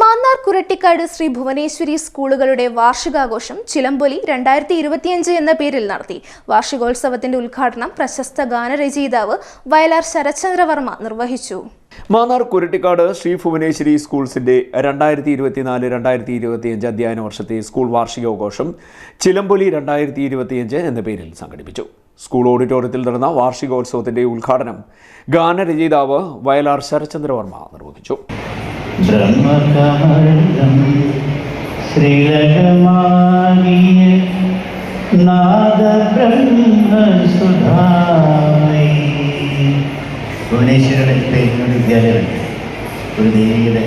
മാന്നാർ കുരട്ടിക്കാട് ശ്രീ ഭുവനേശ്വരി സ്കൂളുകളുടെ വാർഷികാഘോഷം ചിലമ്പൊലി രണ്ടായിരത്തി ഇരുപത്തിയഞ്ച് എന്ന പേരിൽ നടത്തി. വാർഷികോത്സവത്തിന്റെ ഉദ്ഘാടനം പ്രശസ്ത ഗാനരചയിതാവ് വയലാർ ശരത്ചന്ദ്രവർമ്മ നിർവഹിച്ചു. മാന്നാർ കുരട്ടിക്കാട് ശ്രീ ഭുവനേശ്വരി സ്കൂൾസിന്റെ രണ്ടായിരത്തി ഇരുപത്തിനാല് രണ്ടായിരത്തി ഇരുപത്തിയഞ്ച് അധ്യയന വർഷത്തെ സ്കൂൾ വാർഷികാഘോഷം ചിലമ്പൊലി രണ്ടായിരത്തി ഇരുപത്തിയഞ്ച് എന്ന പേരിൽ സംഘടിപ്പിച്ചു. സ്കൂൾ ഓഡിറ്റോറിയത്തിൽ നടന്ന വാർഷികോത്സവത്തിന്റെ ഉദ്ഘാടനം ഗാനരചയിതാവ് വയലാർ ശരത്ചന്ദ്രവർമ്മ നിർവഹിച്ചു. ബ്രഹ്മകമലം ശ്രീലകമാനിയ ഭുവനേശ്വരയുടെ പേരിനൊരു വിദ്യാലയമുണ്ട്. ഒരു ദേവിയുടെ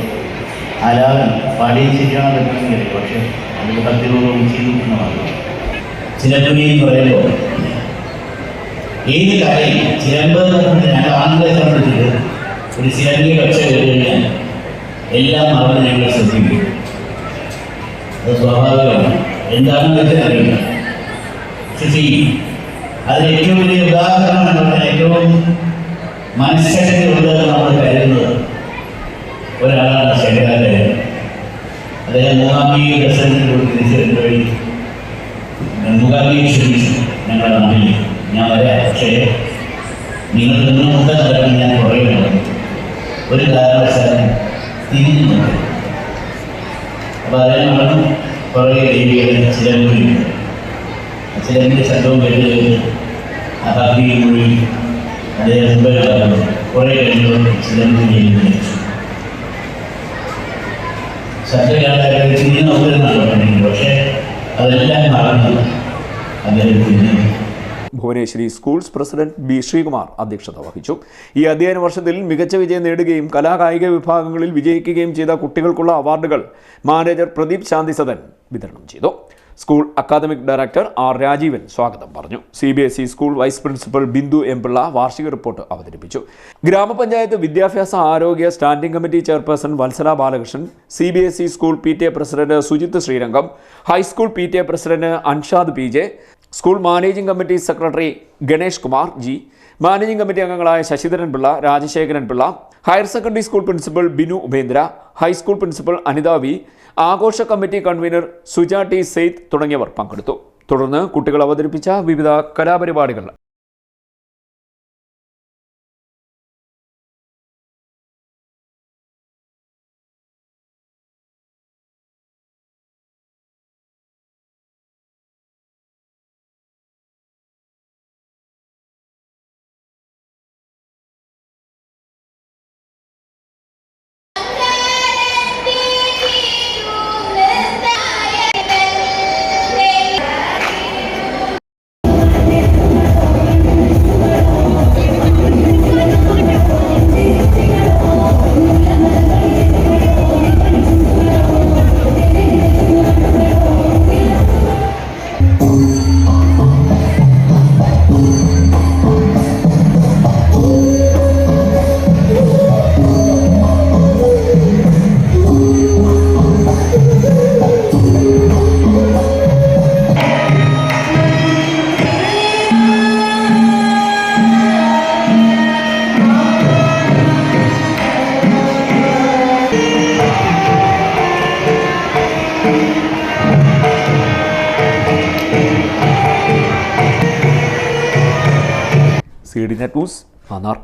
ആലാപനം പാടിയ ശരിയാണ് പറ്റുമെങ്കിൽ പക്ഷേ അതിൽ ചെയ്തിരിക്കുന്ന മാത്രം. ചിലപ്പണി എന്ന് പറയുമ്പോൾ ഏത് കാര്യം ചിലമ്പ് ആണുങ്ങളെ സംബന്ധിച്ച് ഒരു ചിലമ്പിയുടെ കേട്ട് കഴിഞ്ഞാൽ എല്ലാം അവിടെ ഞങ്ങൾ ശ്രദ്ധിക്കും. അത് സ്വാഭാവികമാണ്. എന്താണെന്ന് വെച്ചാൽ അറിയില്ല. ശശി അതിന് ഏറ്റവും വലിയ ഉദാഹരണം എന്ന് പറഞ്ഞാൽ ഏറ്റവും മനുഷ്യന്റെ ഉദാഹരണം നമ്മൾ കരുതുന്നത് ഒരാളാണ് ശങ്കരാചാര്യൻ അദ്ദേഹം മൂകാംബിക ദർശനത്തിലൂടെ തിരിച്ചറിഞ്ഞ വഴി മൂകാംബിയെ ക്ഷണിച്ചു ഞങ്ങളുടെ നാട്ടിൽ. ഞാൻ വരാം. പക്ഷേ നിങ്ങൾ നിന്ന് മുട്ട നടക്കാൻ ഞാൻ പറയുന്നത് ഒരു കാരണവശാലും തിരിഞ്ഞു നോക്കും അപ്പോൾ അതിനെ നടന്നു കുറേ ദേവികളെ ചിലമ്പൊഴി ചിലമ്പിന്റെ ശബ്ദവും കേട്ട് ആ ഭക്തിയിൽ മുഴുവൻ അദ്ദേഹം മുമ്പേ കുറേ കഴിഞ്ഞപ്പോൾ ചിലമ്പൊഴി ചെയ്യുന്നു ശബ്ദകാലം തിരിഞ്ഞു നോക്കരുതെന്നാണ് പക്ഷേ അതെല്ലാം മറന്നു അദ്ദേഹം Bhuvaneshwari schools president B Sreekumar അധ്യക്ഷത വഹിച്ചു. ഈ അധ്യയന വർഷത്തിൽ മികച്ച വിജയം നേടുകയും കലാകായിക വിഭാഗങ്ങളിൽ വിജയിക്കുകയും ചെയ്ത കുട്ടികൾക്കുള്ള അവാർഡുകൾ മാനേജർ പ്രദീപ് ശാന്തിസദൻ വിതരണം ചെയ്തു. School academic director R Rajeevan സ്വാഗതം പറഞ്ഞു. C B S E school vice principal Bindu M Pillai വാർഷിക റിപ്പോർട്ട് അവതരിപ്പിച്ചു. ഗ്രാമപഞ്ചായത്ത് വിദ്യാഭ്യാസ ആരോഗ്യ standing committee chairperson Vatsala Balakrishnan C B S E school P T A president Sujith Sreerangam high school P T A president Anshad P J school managing committee secretary Ganesh Kumar G managing committee അംഗങ്ങളായ Sasidharan Pillai Rajasekharan Pillai higher secondary school principal Binu Upendra high school principal Anitha V ആഘോഷ committee convener Suja T Saith തുടങ്ങിയവർ പങ്കെടുത്തു. തുടർന്ന് കുട്ടികൾ അവതരിപ്പിച്ച വിവിധ കലാപരിപാടികൾ C D net news. Mannar